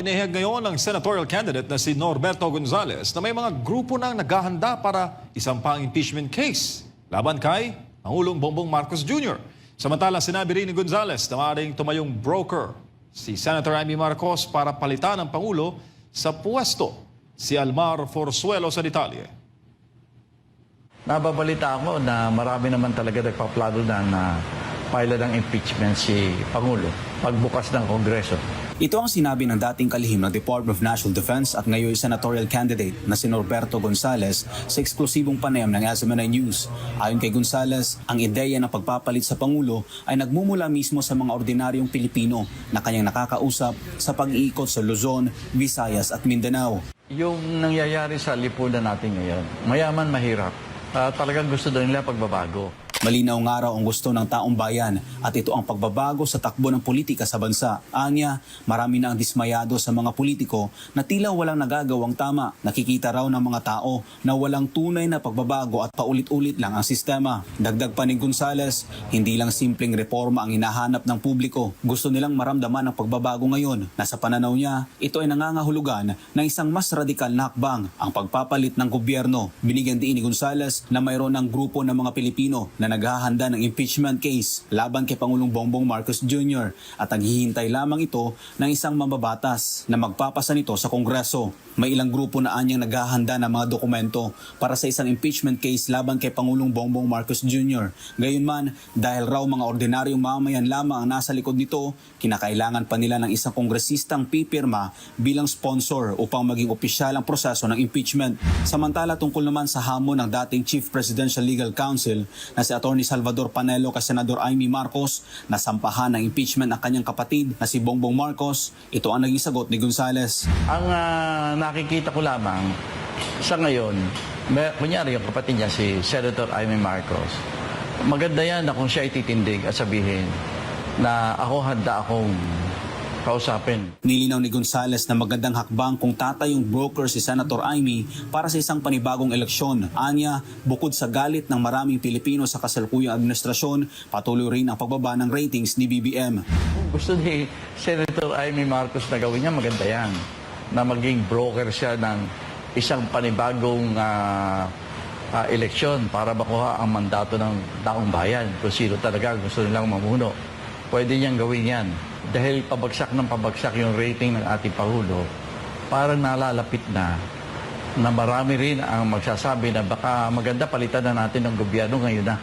Inihag ngayon ng senatorial candidate na si Norberto Gonzales na may mga grupo nang naghahanda para isang pang impeachment case laban kay Pangulong Bongbong Marcos Jr. Samantala, sinabi rin ni Gonzales na maaaring tumayong broker si Senator Amy Marcos para palitan ang Pangulo sa puwesto. Si Almar Forzuelo sa detalye. Nababalita ako na marami naman talaga nagpaplano na na file ng impeachment si Pangulo pagbukas ng Kongreso. Ito ang sinabi ng dating kalihim ng Department of National Defense at ngayon senatorial candidate na si Norberto Gonzales sa eksklusibong panayam ng SMNI News. Ayon kay Gonzales, ang ideya ng pagpapalit sa Pangulo ay nagmumula mismo sa mga ordinaryong Pilipino na kanyang nakakausap sa pag-iikot sa Luzon, Visayas at Mindanao. Yung nangyayari sa lipunan natin ngayon, mayaman, mahirap, ah, talagang gusto daw nila pagbabago. Malinaw nga raw ang gusto ng taong bayan at ito ang pagbabago sa takbo ng politika sa bansa. Anya, marami na ang dismayado sa mga politiko na tila walang nagagawang tama. Nakikita raw ng mga tao na walang tunay na pagbabago at paulit-ulit lang ang sistema. Dagdag pa ni Gonzales, hindi lang simpleng reforma ang hinahanap ng publiko. Gusto nilang maramdaman ang pagbabago ngayon na sa pananaw niya, ito ay nangangahulugan ng isang mas radikal na hakbang, ang pagpapalit ng gobyerno. Binigyan din ni Gonzales na mayroon ng grupo ng mga Pilipino na naghahanda ng impeachment case laban kay Pangulong Bongbong Marcos Jr. at naghihintay lamang ito ng isang mambabatas na magpapasa nito sa Kongreso. May ilang grupo na anyang naghahanda ng mga dokumento para sa isang impeachment case laban kay Pangulong Bongbong Marcos Jr. Gayunman, dahil raw mga ordinaryong mamayan lamang ang nasa likod nito, kinakailangan pa nila ng isang kongresistang pipirma bilang sponsor upang maging opisyal ang proseso ng impeachment. Samantala tungkol naman sa hamon ng dating Chief Presidential Legal Counsel na si Attorney Salvador Panelo kay Senador Amy Marcos na sampahan ng impeachment ng kanyang kapatid na si Bongbong Marcos, ito ang naging sagot ni Gonzales. Ang ah, nakikita ko lamang sa ngayon, may, kunyari yung kapatid niya, si Senator Amy Marcos, maganda yan na kung siya ititindig at sabihin na ako handa akong kausapin. Nilinaw ni Gonzales na magandang hakbang kung tatayong broker si Senator Amy para sa isang panibagong eleksyon. Anya, bukod sa galit ng maraming Pilipino sa kasalukuyang administrasyon, patuloy rin ang pagbaba ng ratings ni BBM. Gusto ni Senator Amy Marcos na gawin niya, maganda yan. Na maging broker siya ng isang panibagong ah, ah, eleksyon para makuha ang mandato ng taong bayan kung sino talaga gusto nilang mamuno. Pwede niyang gawin yan. Dahil pabagsak ng pabagsak yung rating ng ating Pangulo, parang nalalapit na na marami rin ang magsasabi na baka maganda palitan na natin ng gobyerno ngayon na.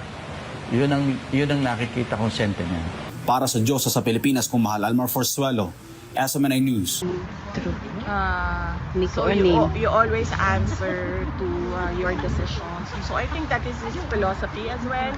Yun ang, yun ang nakikita kong sentiment. Para sa Diyos sa Pilipinas kung mahal, Almar Forzuelo, SMNI News. uh, Nico so you, you always answer to uh, your decisions. So I think that is his philosophy as well.